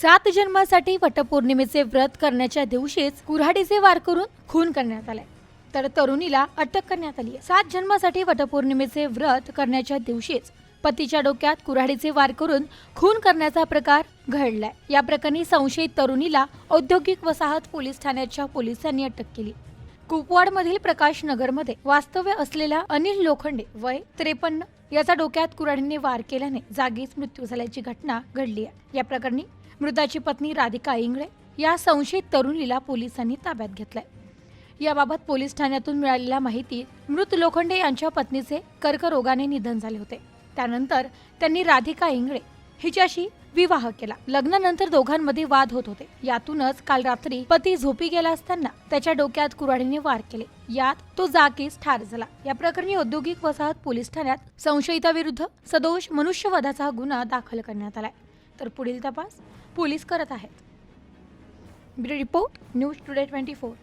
सात जन्मासाठी वटपौर्णिमेचे व्रत करण्याच्या दिवशीच कुऱ्हाडीचे वार करून खून करण्यात आलाय. तर तरुणीला अटक करण्यात आली आहे. सात जन्मासाठी वटपौर्णिमेचे व्रत करण्याच्या दिवशीच पतीच्या डोक्यात कुऱ्हाडीचे वार करून खून करण्याचा प्रकार घडलाय. या प्रकरणी संशयित तरुणीला औद्योगिक वसाहत पोलीस ठाण्याच्या पोलिसांनी अटक केली. कुपवाडमधील प्रकाश नगरमध्ये वास्तव्य असलेला अनिल लोखंडे वय त्रेपन्न याचा डोक्यात कुऱ्हाडीने वार केल्याने जागीच मृत्यू झाल्याची घटना घडली आहे. या प्रकरणी मृताची पत्नी राधिका इंगळे या संशयित तरुणीला पोलिसांनी ताब्यात घेतलंय. याबाबत पोलीस ठाण्यातून मिळालेल्या माहितीत मृत लोखंडे यांच्या पत्नीचे कर्करोगाने निधन झाले होते. त्यानंतर त्यांनी राधिका इंगळे हिच्याशी विवाह केला. लग्नानंतर दोघांमध्ये वाद होत होते. यातूनच काल रात्री पती झोपी गेला असताना त्याच्या डोक्यात कुऱ्हाडीने वार केले. यात तो जागीच ठार झाला. या प्रकरणी औद्योगिक वसाहत पोलीस ठाण्यात संशयिताविरुद्ध सदोष मनुष्यवधाचा गुन्हा दाखल करण्यात आलाय. तर पुढील तपास पोलीस करत आहेत. Bureau report news today twenty four.